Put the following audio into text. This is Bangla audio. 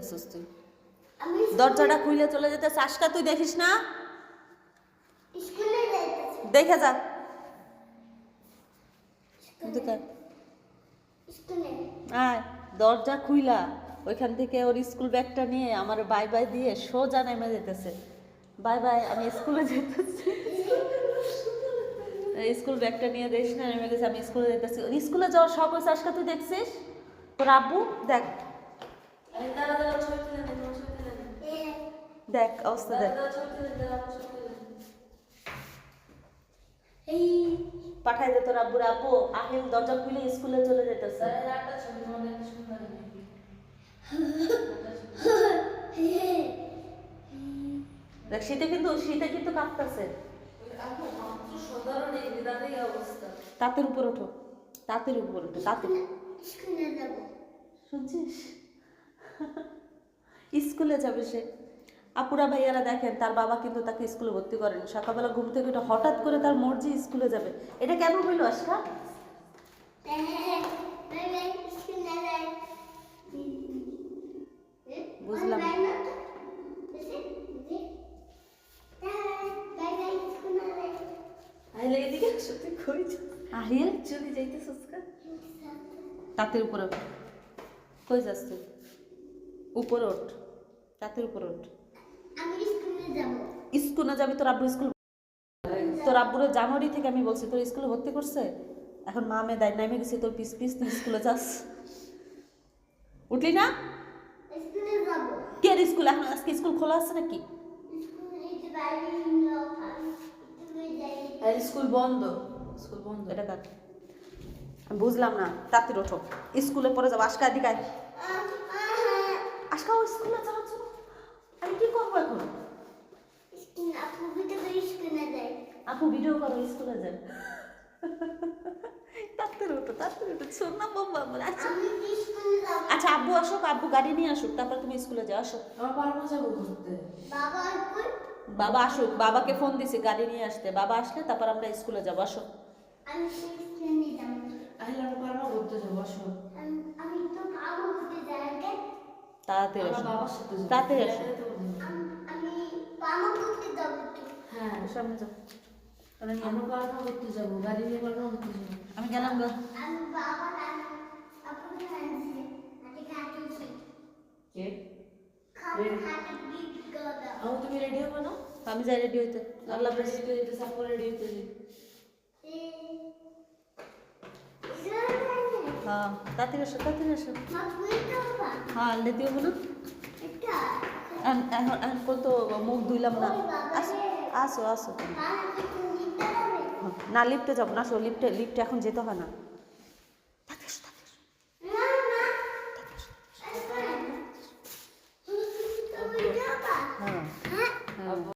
তুই দরজাটা খুলে চলে যেতে চাষটা তুই দেখিস না? দেখে যা। আয়। দরজা খুইলা। ওইখান থেকে ওর স্কুল ব্যাগটা নিয়ে আমার বাই বাই দিয়ে সোজা নেমে যেতেছে। বাই বাই আমি স্কুলে যেতেছি। স্কুল ব্যাগটা নিয়ে দেখিস না নেমে গেছে আমি স্কুলে যেতেছি। স্কুলে যাওয়ার শখ হয়েছে আজকে তুই দেখছিস? তোর আব্বু দেখ। দেখ অবস্থা দেখ। এই। পাঠাই দে তোর আব্বুর আব্বু। আহিল দরজা খুলে স্কুলে চলে যেতেছে। দেখ শীতে কিন্তু শীতে কিন্তু কাঁপতেছে। তাঁতের উপর ওঠো। তাঁতের উপর ওঠো তাঁতের শুনছিস? স্কুলে যাবে সে। আপুরা ভাইয়ারা দেখেন, তার বাবা কিন্তু তাকে স্কুলে ভর্তি করেন। সকালবেলা ঘুম থেকে উঠে হঠাৎ করে তার মর্জি স্কুলে যাবে। এটা কেন হইল যাই বুঝলাম। বাই বাই স্কুলে যাই আহিল উপরে। কই যাস তুই? উপরে ওঠ। তাঁতের উপরে আমি স্কুলে যাবি। তোর আব্বু স্কুল তোর আব্বুরে জানুয়ারি থেকে আমি বলছি তোর স্কুলে ভর্তি করছে? এখন মা মে দায় নামে গেছে তোর পিস পিস তুই স্কুলে যাস। উঠলি না? কে স্কুল? এখন আজকে স্কুল খোলা আছে নাকি? স্কুলে বন্ধ স্কুল বন্ধ এটা কাট আমি বুঝলাম না তাড়াতাড়ি ওঠো। স্কুলে পরে যাব আজকা দিকে আয়। ও স্কুলে যাওয়ার জন্য আমি কি করব এখন স্কুল আপু ভিতরে করে স্কুলে যাই আপু ভিডিও করো স্কুলে যান। তাড়াতাড়ি ওঠো তাড়াতাড়ি ওঠো শোন না বাবা আমার আচ্ছা। আচ্ছা আব্বু আসুক আব্বু গাড়ি নিয়ে আসুক তারপর তুমি স্কুলে যাও আসো। বাবা আসুক বাবাকে ফোন দিছি গাড়ি নিয়ে আসতে। বাবা আসলে তারপর আমরা স্কুলে যাব আসো। আমি স্কুলে যাব? আসলে আমি পারব ঘুরতে যাব আসো। আমি আমি তো কাবু ঘুরতে যাই আগে। তাড়াতাড়ি আসো। তাড়াতাড়ি আসো। হ্যাঁ সামনে যাও। নিয়ে আমরা পারব ঘুরতে যাব গাড়ি নিয়ে পারব ঘুরতে যাব। আমি গেলাম গো। আমি আমি তুমি রেডি হবে না? আমি যাই রেডি হইতে। আল্লাহ প্রেসিডেন্ট যেতে সাপোর্ট রেডি হতে যাই। এ হ্যাঁ তাড়াতাড়ি আসো তাড়াতাড়ি আসো। হ্যাঁ লেদি হব না? এখন এখন মুখ ধুইলাম না। আসো। আসো আসো যাবে? না লিফটে যাব না আসো লিফটে লিফটে এখন যেতে হয় না।